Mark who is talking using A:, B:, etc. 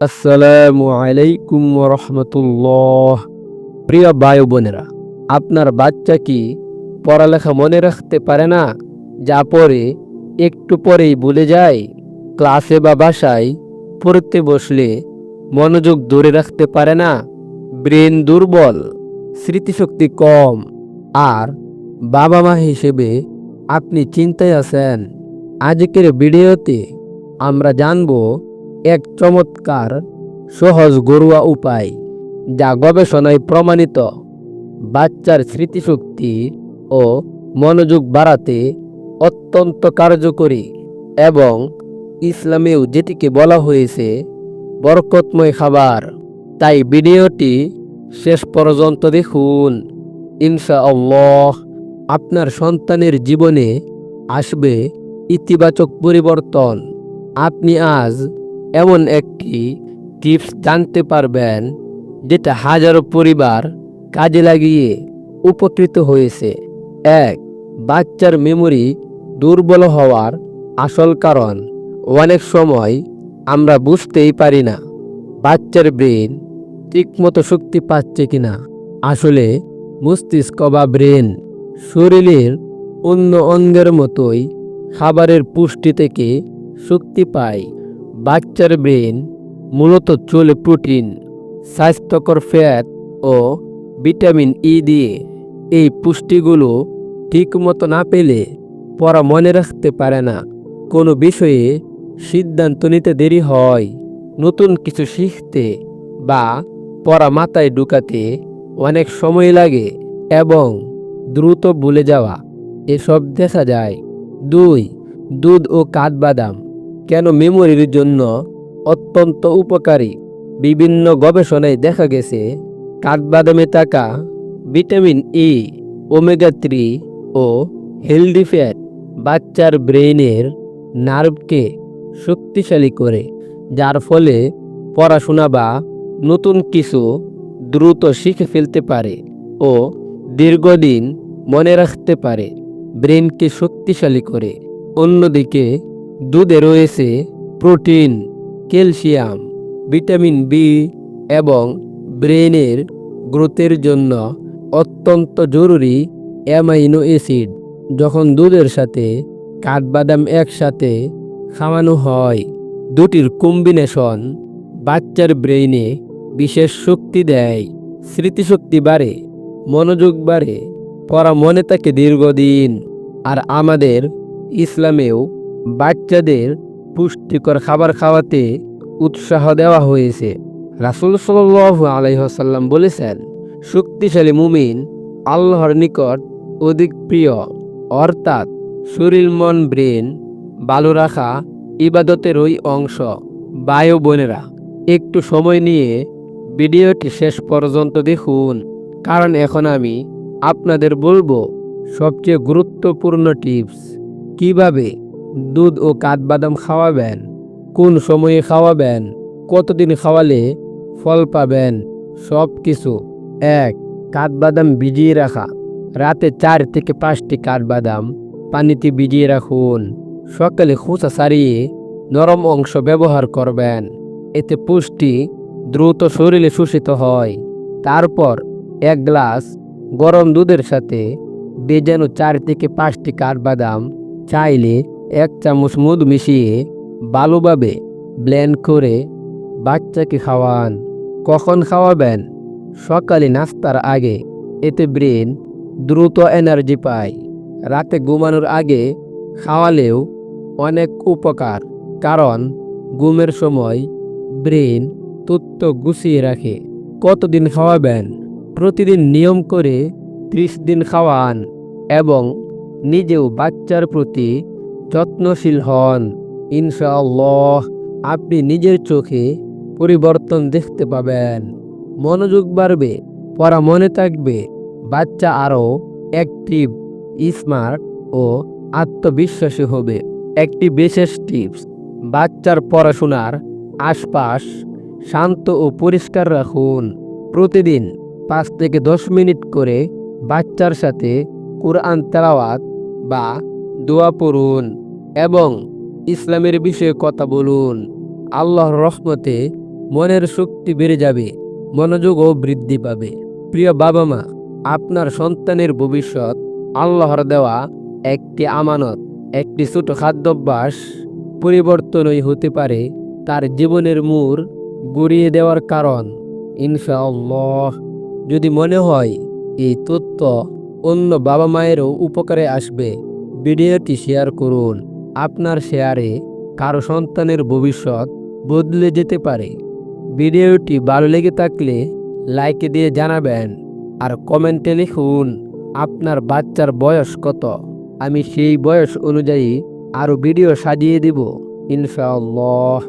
A: আসসালামু আলাইকুম রহমতুল্লাহ প্রিয় বায়ু বোনেরা, আপনার বাচ্চা কি পড়ালেখা মনে রাখতে পারে না? যা পরে একটু পরেই ভুলে যায়, ক্লাসে বা বাসায় পড়তে বসলে মনোযোগ ধরে রাখতে পারে না? ব্রেন দুর্বল, স্মৃতিশক্তি কম, আর বাবা মা হিসেবে আপনি চিন্তায় আছেন। আজকের ভিডিওতে আমরা জানব এক চমৎকার, সহজ ঘরোয়া উপায় যা গবেষণায় প্রমাণিত। বাচ্চার স্মৃতিশক্তি ও মনোযোগ বাড়াতে অত্যন্ত কার্যকরী এবং ইসলামেও যেটিকে বলা হয়েছে বরকতময় খাবার। তাই ভিডিওটি শেষ পর্যন্ত দেখুন। ইনশাআল্লাহ আপনার সন্তানের জীবনে আসবে ইতিবাচক পরিবর্তন। আপনি আজ এমন একটি টিপস জানতে পারবেন যেটা হাজারো পরিবার কাজে লাগিয়ে উপকৃত হয়েছে। এক, বাচ্চার মেমোরি দুর্বল হওয়ার আসল কারণ। অনেক সময় আমরা বুঝতেই পারি না বাচ্চার ব্রেন ঠিকমতো শক্তি পাচ্ছে কিনা। আসলে মস্তিষ্ক বা ব্রেন শরীরের অন্য অঙ্গের মতোই খাবারের পুষ্টি থেকে শক্তি পায়। বাচ্চার ব্রেন মূলত চলে প্রোটিন, স্বাস্থ্যকর ফ্যাট ও ভিটামিন ই দিয়ে। এই পুষ্টিগুলো ঠিকমতো না পেলে পড়া মনে রাখতে পারে না। কোনো বিষয়ে সিদ্ধান্ত নিতে দেরি হয়। নতুন কিছু শিখতে বা পড়া মাথায় ঢুকাতে অনেক সময় লাগে এবং দ্রুত ভুলে যাওয়া, এসব দেখা যায়। দুই, দুধ ও কাঠবাদাম। কেন মেমোরির জন্য অত্যন্ত উপকারী? বিভিন্ন গবেষণায় দেখা গেছে, কাঠবাদামে থাকা ভিটামিন ই ওমেগা থ্রি ও হেলদি ফ্যাট বাচ্চার ব্রেইনের নার্ভকে শক্তিশালী করে, যার ফলে পড়াশোনা বা নতুন কিছু দ্রুত শিখে ফেলতে পারে ও দীর্ঘদিন মনে রাখতে পারে ব্রেনকে শক্তিশালী করে। অন্যদিকে দুধে রয়েছে প্রোটিন, ক্যালসিয়াম, ভিটামিন বি এবং ব্রেনের গ্রোথের জন্য অত্যন্ত জরুরি অ্যামাইনো অ্যাসিড যখন দুধের সাথে কাঠবাদাম একসাথে খাওয়ানো হয়। দুটির কম্বিনেশন বাচ্চার ব্রেইনে বিশেষ শক্তি দেয়, স্মৃতিশক্তি বাড়ে, মনোযোগ বাড়ে পড়া মনে থাকে দীর্ঘদিন। আর আমাদের ইসলামেও বাচ্চাদের পুষ্টিকর খাবার খাওয়াতে উৎসাহ দেওয়া হয়েছে। রাসুল সাল্লাহ আলাইসাল্লাম বলেছেন, শক্তিশালী মুমিন আল্লাহর নিকট অধিক প্রিয়। অর্থাৎ শরীর, মন, ব্রেন ভালো রাখা ইবাদতের ওই অংশ। বায়ু বোনেরা, একটু সময় নিয়ে ভিডিওটি শেষ পর্যন্ত দেখুন। কারণ এখন আমি আপনাদের বলব সবচেয়ে গুরুত্বপূর্ণ টিপস, কীভাবে দুধ ও কাঠবাদাম খাওয়াবেন, কোন সময়ে খাওয়াবেন, কতদিন খাওয়ালে ফল পাবেন সব কিছু এক, কাঠবাদাম ভিজিয়ে রাখা। রাতে চার থেকে পাঁচটি কাঠবাদাম পানিতে ভিজিয়ে রাখুন। সকালে খোসা সারিয়ে নরম অংশ ব্যবহার করবেন। এতে পুষ্টি দ্রুত শরীরে শোষিত হয়। তারপর এক গ্লাস গরম দুধের সাথে বেজানো চার থেকে পাঁচটি কাঠবাদাম চাইলে এক চামচ মধু মিশিয়ে ভালোভাবে ব্লেন্ড করে বাচ্চাকে খাওয়ান। কখন খাওয়াবেন? সকালে নাস্তার আগে। এতে ব্রেন দ্রুত এনার্জি পায়। রাতে ঘুমানোর আগে খাওয়ালেও অনেক উপকার, কারণ ঘুমের সময় ব্রেন তথ্য গুছিয়ে রাখে। কতদিন খাওয়াবেন? প্রতিদিন নিয়ম করে ত্রিশ দিন খাওয়ান এবং নিজেও বাচ্চার প্রতি যত্নশীল হন। ইনশাআল্লাহ আপনি নিজের চোখে পরিবর্তন দেখতে পাবেন। মনোযোগ বাড়বে, পড়া মনে থাকবে, বাচ্চা আরও অ্যাক্টিভ স্মার্ট ও আত্মবিশ্বাসী হবে। একটি বিশেষ টিপস বাচ্চার পড়াশোনার আশপাশ শান্ত ও পরিষ্কার রাখুন। প্রতিদিন পাঁচ থেকে দশ মিনিট করে বাচ্চার সাথে কোরআন তেলাওয়াত বা দোয়া পড়ুন এবং ইসলামের বিষয়ে কথা বলুন। আল্লাহর রহমতে মনের শক্তি বেড়ে যাবে, মনোযোগও বৃদ্ধি পাবে। প্রিয় বাবা মা আপনার সন্তানের ভবিষ্যৎ আল্লাহর দেওয়া একটি আমানত, একটি ছোট খাদ্যাভ্যাস পরিবর্তনই হতে পারে তার জীবনের মূর গড়িয়ে দেওয়ার কারণ, ইনশাআল্লাহ। যদি মনে হয়, এই তথ্য অন্য বাবা মায়েরও উপকারে আসবে। ভিডিওটি শেয়ার করুন। আপনার শেয়ারে কারও সন্তানের ভবিষ্যৎ বদলে যেতে পারে। ভিডিওটি ভালো লেগে থাকলে লাইক দিয়ে জানাবেন। আর কমেন্টে লিখুন, আপনার বাচ্চার বয়স কত? আমি সেই বয়স অনুযায়ী আরও ভিডিও সাজিয়ে দেব, ইনশাআল্লাহ।